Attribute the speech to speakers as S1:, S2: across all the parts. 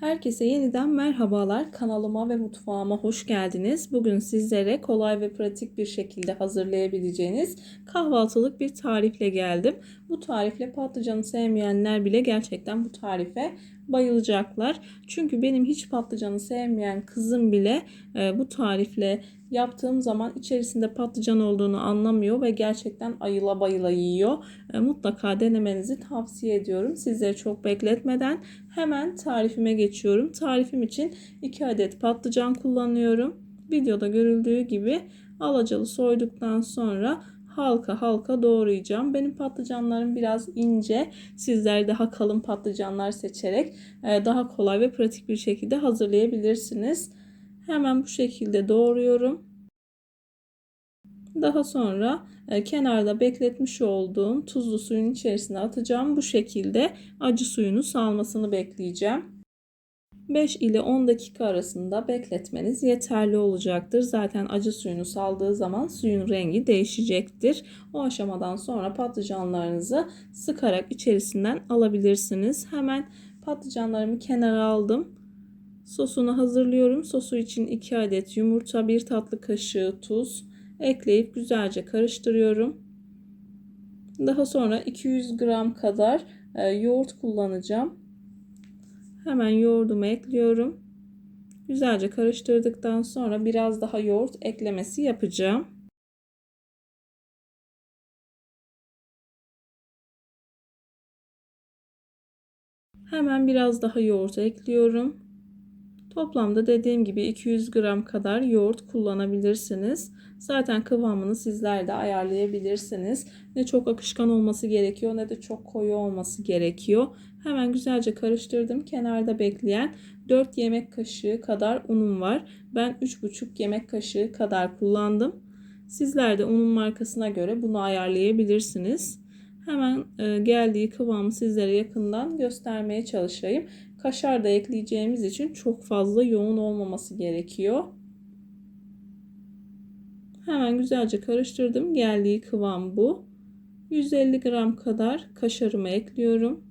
S1: Herkese yeniden merhabalar. Kanalıma ve mutfağıma hoş geldiniz. Bugün sizlere kolay ve pratik bir şekilde hazırlayabileceğiniz kahvaltılık bir tarifle geldim. Bu tarifle patlıcanı sevmeyenler bile gerçekten bu tarife bayılacaklar. Çünkü benim hiç patlıcanı sevmeyen kızım bile e, bu tarifle yaptığım zaman içerisinde patlıcan olduğunu anlamıyor ve gerçekten ayıla bayıla yiyor. E, mutlaka denemenizi tavsiye ediyorum. Sizleri çok bekletmeden hemen tarifime geçiyorum. Tarifim için 2 adet patlıcan kullanıyorum. Videoda görüldüğü gibi alacalı soyduktan sonra halka halka doğrayacağım. Benim patlıcanlarım biraz ince. Sizler daha kalın patlıcanlar seçerek e, daha kolay ve pratik bir şekilde hazırlayabilirsiniz. Hemen bu şekilde doğruyorum. Daha sonra e, kenarda bekletmiş olduğum tuzlu suyun içerisine atacağım. Bu şekilde acı suyunu salmasını bekleyeceğim. 5 ile 10 dakika arasında bekletmeniz yeterli olacaktır. Zaten acı suyunu saldığı zaman suyun rengi değişecektir. O aşamadan sonra patlıcanlarınızı sıkarak içerisinden alabilirsiniz. Hemen patlıcanlarımı kenara aldım. Sosunu hazırlıyorum. Sosu için 2 adet yumurta, 1 tatlı kaşığı tuz ekleyip güzelce karıştırıyorum. Daha sonra 200 gram kadar e, yoğurt kullanacağım. Hemen yoğurdumu ekliyorum. Güzelce karıştırdıktan sonra biraz daha yoğurt eklemesi yapacağım. Hemen biraz daha yoğurt ekliyorum. Toplamda dediğim gibi 200 gram kadar yoğurt kullanabilirsiniz. Zaten kıvamını sizler de ayarlayabilirsiniz. Ne çok akışkan olması gerekiyor ne de çok koyu olması gerekiyor. Hemen güzelce karıştırdım. Kenarda bekleyen 4 yemek kaşığı kadar unum var. Ben 3,5 yemek kaşığı kadar kullandım. Sizler de unun markasına göre bunu ayarlayabilirsiniz. Hemen e, geldiği kıvamı sizlere yakından göstermeye çalışayım. Kaşar da ekleyeceğimiz için çok fazla yoğun olmaması gerekiyor. Hemen güzelce karıştırdım. Geldiği kıvam bu. 150 gram kadar kaşarımı ekliyorum.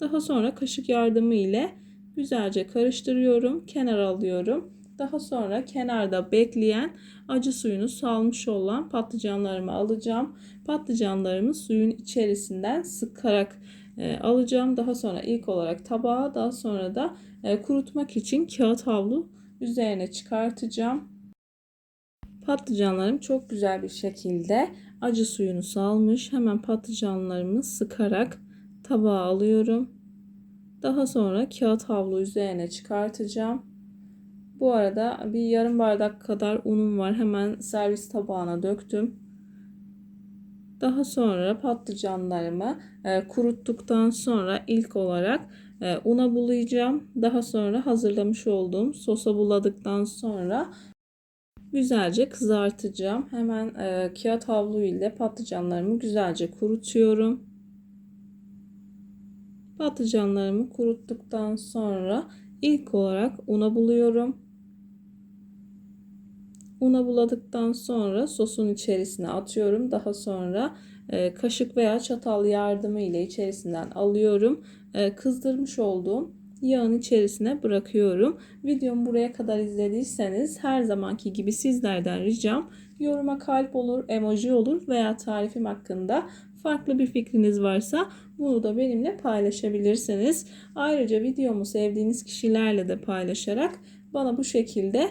S1: Daha sonra kaşık yardımı ile güzelce karıştırıyorum. Kenara alıyorum. Daha sonra kenarda bekleyen acı suyunu salmış olan patlıcanlarımı alacağım. Patlıcanlarımı suyun içerisinden sıkarak e, alacağım. Daha sonra ilk olarak tabağa daha sonra da e, kurutmak için kağıt havlu üzerine çıkartacağım. Patlıcanlarım çok güzel bir şekilde acı suyunu salmış. Hemen patlıcanlarımı sıkarak tabağa alıyorum. Daha sonra kağıt havlu üzerine çıkartacağım. Bu arada bir yarım bardak kadar unum var. Hemen servis tabağına döktüm. Daha sonra patlıcanlarımı e, kuruttuktan sonra ilk olarak e, una bulayacağım. Daha sonra hazırlamış olduğum sosa buladıktan sonra güzelce kızartacağım. Hemen e, kağıt havlu ile patlıcanlarımı güzelce kurutuyorum. Patlıcanlarımı kuruttuktan sonra ilk olarak una buluyorum. Una buladıktan sonra sosun içerisine atıyorum. Daha sonra e, kaşık veya çatal yardımı ile içerisinden alıyorum. E, kızdırmış olduğum yağın içerisine bırakıyorum. Videomu buraya kadar izlediyseniz her zamanki gibi sizlerden ricam yoruma kalp olur, emoji olur veya tarifim hakkında farklı bir fikriniz varsa bunu da benimle paylaşabilirsiniz. Ayrıca videomu sevdiğiniz kişilerle de paylaşarak bana bu şekilde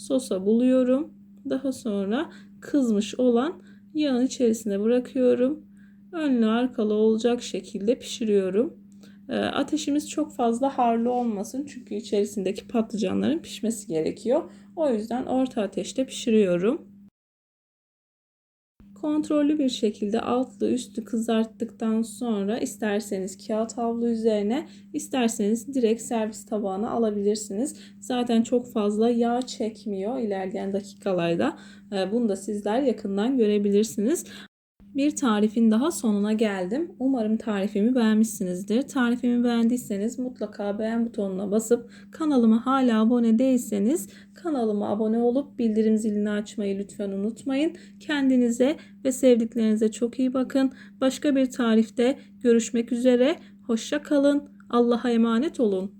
S1: sosa buluyorum. Daha sonra kızmış olan yağın içerisine bırakıyorum. Önlü arkalı olacak şekilde pişiriyorum. Ee, ateşimiz çok fazla harlı olmasın çünkü içerisindeki patlıcanların pişmesi gerekiyor. O yüzden orta ateşte pişiriyorum. Kontrollü bir şekilde altlı üstü kızarttıktan sonra isterseniz kağıt havlu üzerine isterseniz direkt servis tabağına alabilirsiniz. Zaten çok fazla yağ çekmiyor ilerleyen dakikalarda. Ee, Bunu da sizler yakından görebilirsiniz. Bir tarifin daha sonuna geldim. Umarım tarifimi beğenmişsinizdir. Tarifimi beğendiyseniz mutlaka beğen butonuna basıp kanalıma hala abone değilseniz kanalıma abone olup bildirim zilini açmayı lütfen unutmayın. Kendinize ve sevdiklerinize çok iyi bakın. Başka bir tarifte görüşmek üzere. Hoşça kalın. Allah'a emanet olun.